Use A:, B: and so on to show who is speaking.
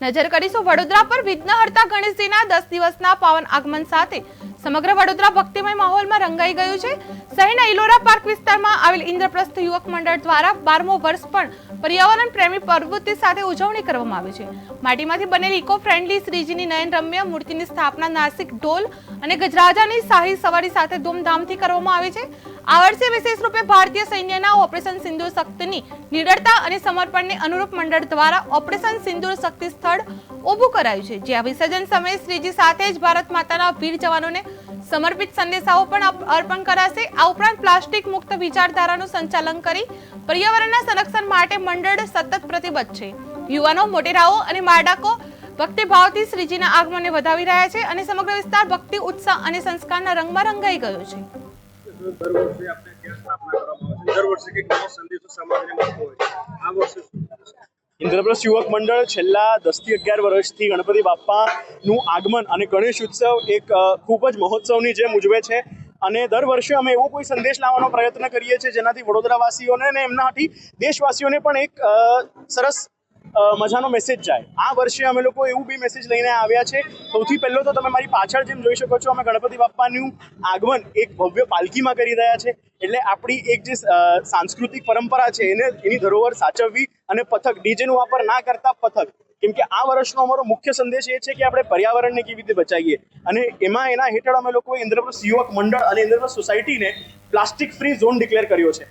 A: નજર કરીશું વડોદરા પર વિઘ્નહર્તા ગણેશજીના દસ દિવસના પાવન આગમન સાથે સમગ્ર વડોદરા ભક્તિમય માહોલમાં રંગાઈ ગયું છે. શહેરના ઇલોરા પાર્ક વિસ્તારમાં આવેલ ઇન્દ્રપ્રસ્થ યુવક મંડળ દ્વારા બારમો વર્ષ પણ પર્યાવરણ પ્રેમી પ્રવૃત્તિ સાથે ઉજવણી કરવામાં આવી છે. માટીમાંથી બનેલી ઇકો ફ્રેન્ડલી શ્રીજીની નયન રમ્ય મૂર્તિની સ્થાપના નાસિક ઢોલ અને ગજરાજાની શાહી સવારી સાથે ધૂમધામથી કરવામાં આવી છે. આ વર્ષે વિશેષ રૂપે ભારતીય સૈન્યના ઓપરેશન સિંદૂર શક્તિની નિડરતા અને સમર્પણને અનુરૂપ મંડળ દ્વારા ઓપરેશન સિંદૂર શક્તિ સ્થળ ઊભું કરાયું છે. જ્યાં વિસર્જન સમયે શ્રીજી સાથે જ ભારત માતાના વીર જવાનોને સમર્પિત સંદેશાઓ પણ અર્પણ કરાશે. આ ઉપરાંત પ્લાસ્ટિક મુક્ત વિચારધારાનું સંચાલન કરી પર્યાવરણના સંરક્ષણ માટે મંડળ સતત પ્રતિબદ્ધ છે. યુવાનો, મોટેરાઓ અને માડાકો ભક્તિભાવથી શ્રીજીના આગમનને વધાવી રહ્યા છે અને સમગ્ર વિસ્તાર ભક્તિ, ઉત્સાહ અને સંસ્કારના રંગમાં રંગાઈ ગયો છે.
B: દર વર્ષે આપણે ત્યાં સ્થાપના કરવામાં આવે છે. દર વર્ષે કે સંદેશો સમાજને મળતો હોય આ વર્ષે
C: ઇન્દ્રપ્રસ્થ યુવક મંડળ છેલ્લા દસથી અગિયાર વર્ષથી ગણપતિ બાપ્પાનું આગમન અને ગણેશ ઉત્સવ એક ખૂબ જ મહોત્સવની જેમ ઉજવે છે. અને દર વર્ષે અમે એવો કોઈ સંદેશ લાવવાનો પ્રયત્ન કરીએ છીએ જેનાથી વડોદરાવાસીઓને અને એમનાથી દેશવાસીઓને પણ એક સરસ મજાનો મેસેજ જાય. આ વર્ષે અમે લોકો એવું બી મેસેજ લઈને આવ્યા છે. સૌથી પહેલો તો તમે મારી પાછળ જેમ જોઈ શકો છો, અમે ગણપતિ બાપ્પાનું આગમન એક ભવ્ય પાલખીમાં કરી રહ્યા છે. એટલે આપણી એક જે સાંસ્કૃતિક પરંપરા છે, એને, એની ધરોહર સાચવવી અને પથક, ડીજેનું વાપર ના કરતા પથક. કેમ કે આ વર્ષનો અમારો મુખ્ય સંદેશ એ છે કે આપણે પર્યાવરણને કેવી રીતે બચાવીએ. અને એમાં એના હેઠળ અમે લોકોએ ઇન્દ્રપ્રસ્થ યુવક મંડળ અને ઇન્દ્રપ્રસ્થ સોસાયટીને પ્લાસ્ટિક ફ્રી ઝોન ડિક્લેર કર્યો છે.